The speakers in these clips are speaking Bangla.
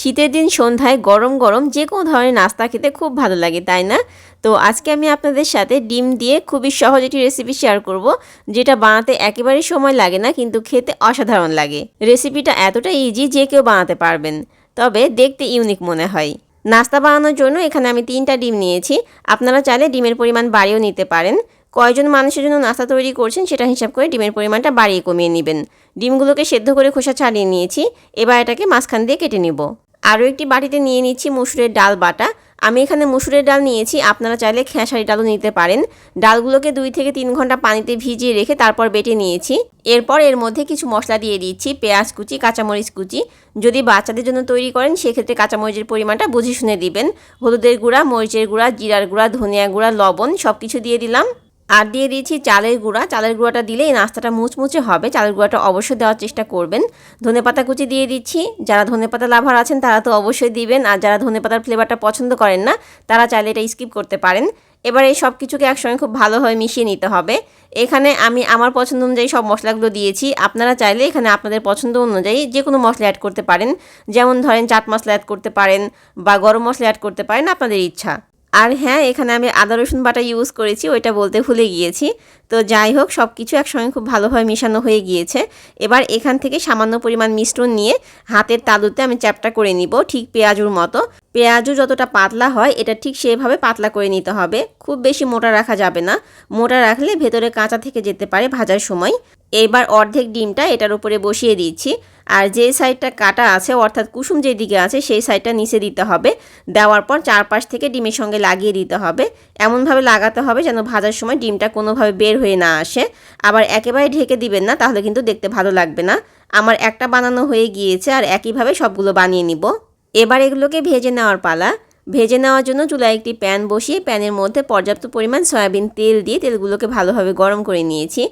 শীতের দিন সন্ধ্যায় গরম গরম যে কোনো ধরনের নাস্তা খেতে খুব ভালো লাগে, তাই না? তো আজকে আমি আপনাদের সাথে ডিম দিয়ে খুবই সহজ একটি রেসিপি শেয়ার করব, যেটা বানাতে একেবারেই সময় লাগে না, কিন্তু খেতে অসাধারণ লাগে। রেসিপিটা এতটা ইজি যে কেউ বানাতে পারবেন। তবে দেখতে ইউনিক মনে হয়। নাস্তা বানানোর জন্য এখানে আমি তিনটা ডিম নিয়েছি। আপনারা চাইলে ডিমের পরিমাণ বাড়িয়েও নিতে পারেন। কয়জন মানুষের জন্য নাস্তা তৈরি করছেন সেটা হিসাব করে ডিমের পরিমাণটা বাড়িয়ে কমিয়ে নেবেন। ডিমগুলোকে সেদ্ধ করে খোসা ছাড়িয়ে নিয়েছি। এবার এটাকে মাঝখান দিয়ে কেটে নিব। আরও একটি বাটিতে নিয়ে নিচ্ছি মুসুরের ডাল বাটা। আমি এখানে মুসুরের ডাল নিয়েছি, আপনারা চাইলে খেসারি ডালও নিতে পারেন। ডালগুলোকে দুই থেকে তিন ঘণ্টা পানিতে ভিজিয়ে রেখে তারপর বেটে নিয়েছি। এরপর এর মধ্যে কিছু মশলা দিয়ে দিচ্ছি, পেঁয়াজ কুচি, কাঁচামরিচ কুচি। যদি বাচ্চাদের জন্য তৈরি করেন, সেক্ষেত্রে কাঁচামরিচের পরিমাণটা বুঝে শুনে দিবেন। হলুদের গুঁড়া, মরিচের গুঁড়া, জিরার গুঁড়া, ধনিয়া গুঁড়া, লবণ সব কিছু দিয়ে দিলাম। আর দিয়ে দিয়েছি চালের গুঁড়া। চালের গুঁড়াটা দিলে এই নাস্তাটা মুচমুচে হবে। চালের গুঁড়াটা অবশ্যই দেওয়ার চেষ্টা করবেন। ধনে পাতা কুচি দিয়ে দিচ্ছি। যারা ধনে পাতা লাভার আছেন, তারা তো অবশ্যই দিবেন। আর যারা ধনে পাতার ফ্লেভারটা পছন্দ করেন না, তারা চাইলে এটা স্কিপ করতে পারেন। এবার এই সব কিছুকে একসঙ্গে খুব ভালোভাবে মিশিয়ে নিতে হবে। এখানে আমি আমার পছন্দ অনুযায়ী সব মশলাগুলো দিয়েছি। আপনারা চাইলে এখানে আপনাদের পছন্দ অনুযায়ী যে কোনো মশলা অ্যাড করতে পারেন। যেমন ধরেন চাট মশলা অ্যাড করতে পারেন বা গরম মশলা অ্যাড করতে পারেন, আপনাদের ইচ্ছা। আর হ্যাঁ এখানে আমি আদা, রসুন বাটা ইউজ করেছি, ওইটা বলতে ভুলে গিয়েছি। তো যাই হোক সব কিছু একসঙ্গে খুব ভালোভাবে মেশানো হয়ে গিয়েছে। এবার এখান থেকে সামান্য পরিমাণ মিশ্রণ নিয়ে হাতের তালুতে আমি চ্যাপটা করে নিব, ঠিক পেঁয়াজুর মতো। পেঁয়াজু যতটা পাতলা হয়, এটা ঠিক সেভাবে পাতলা করে নিতে হবে। খুব বেশি মোটা রাখা যাবে না। মোটা রাখলে ভেতরে কাঁচা থেকে যেতে পারে ভাজার সময়। এবার অর্ধেক ডিমটা এটার উপরে বসিয়ে দিচ্ছি। আর যে সাইডটা কাটা আছে, অর্থাৎ কুসুম যেদিকে আছে, সেই সাইডটা নিচে দিতে হবে। দেওয়ার পর চারপাশ থেকে ডিমের সঙ্গে লাগিয়ে দিতে হবে। এমনভাবে লাগাতে হবে যেন ভাজার সময় ডিমটা কোনোভাবে বের হয়ে না আসে। আবার একেবারে ঢেকে দিবেন না, তাহলে কিন্তু দেখতে ভালো লাগবে না। আমার একটা বানানো হয়ে গিয়েছে আর একইভাবে সবগুলো বানিয়ে নিব। এবার এগুলোকে ভেজে নেওয়ার পালা। ভেজে নেওয়ার জন্য চুলায় একটি প্যান বসিয়ে প্যানের মধ্যে পর্যাপ্ত পরিমাণ সয়াবিন তেল দিয়ে তেলগুলোকে ভালোভাবে গরম করে নিয়েছি।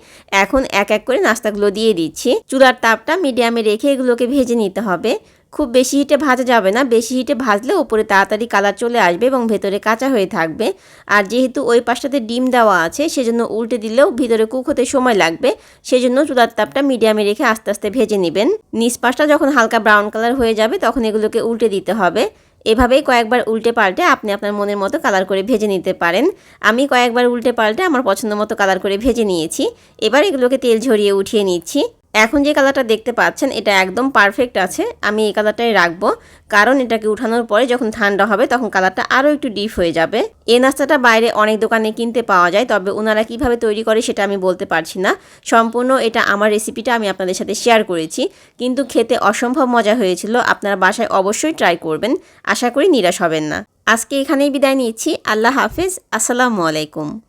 এখন এক এক করে নাস্তাগুলো দিয়ে দিচ্ছি। চুলার তাপটা মিডিয়ামে রেখে এগুলোকে ভেজে নিতে হবে। খুব বেশি হিটে ভাজা যাবে না। বেশি হিটে ভাজলে ওপরে তাড়াতাড়ি কালার চলে আসবে এবং ভেতরে কাঁচা হয়ে থাকবে। আর যেহেতু ওই পাশটাতে ডিম দেওয়া আছে, সেজন্য উল্টে দিলেও ভিতরে কুক হতে সময় লাগবে। সেজন্য চুলার তাপটা মিডিয়ামে রেখে আস্তে আস্তে ভেজে নেবেন। নিচ পাশটা যখন হালকা ব্রাউন কালার হয়ে যাবে, তখন এগুলোকে উল্টে দিতে হবে। এভাবেই কয়েকবার উল্টে পাল্টে আপনি আপনার মনের মতো কালার করে ভেজে নিতে পারেন। আমি কয়েকবার উল্টে পাল্টে আমার পছন্দ মতো কালার করে ভেজে নিয়েছি। এবার এগুলোকে তেল ঝরিয়ে উঠিয়ে নিচ্ছি। এখন যে কালারটা দেখতে পাচ্ছেন, এটা একদম পারফেক্ট আছে। আমি এই কালারটাই রাখব। কারণ এটাকে উঠানোর পরে যখন ঠান্ডা হবে, তখন কালারটা আরও একটু ডিপ হয়ে যাবে। এই নাস্তাটা বাইরে অনেক দোকানে কিনতে পাওয়া যায়, তবে ওনারা কীভাবে তৈরি করে সেটা আমি বলতে পারছি না। সম্পূর্ণ এটা আমার রেসিপিটা আমি আপনাদের সাথে শেয়ার করেছি। কিন্তু খেতে অসম্ভব মজা হয়েছিল, আপনারা বাসায় অবশ্যই ট্রাই করবেন। আশা করি নিরাশ হবেন না। আজকে এখানেই বিদায় নিচ্ছি। আল্লাহ হাফিজ। আসসালামু আলাইকুম।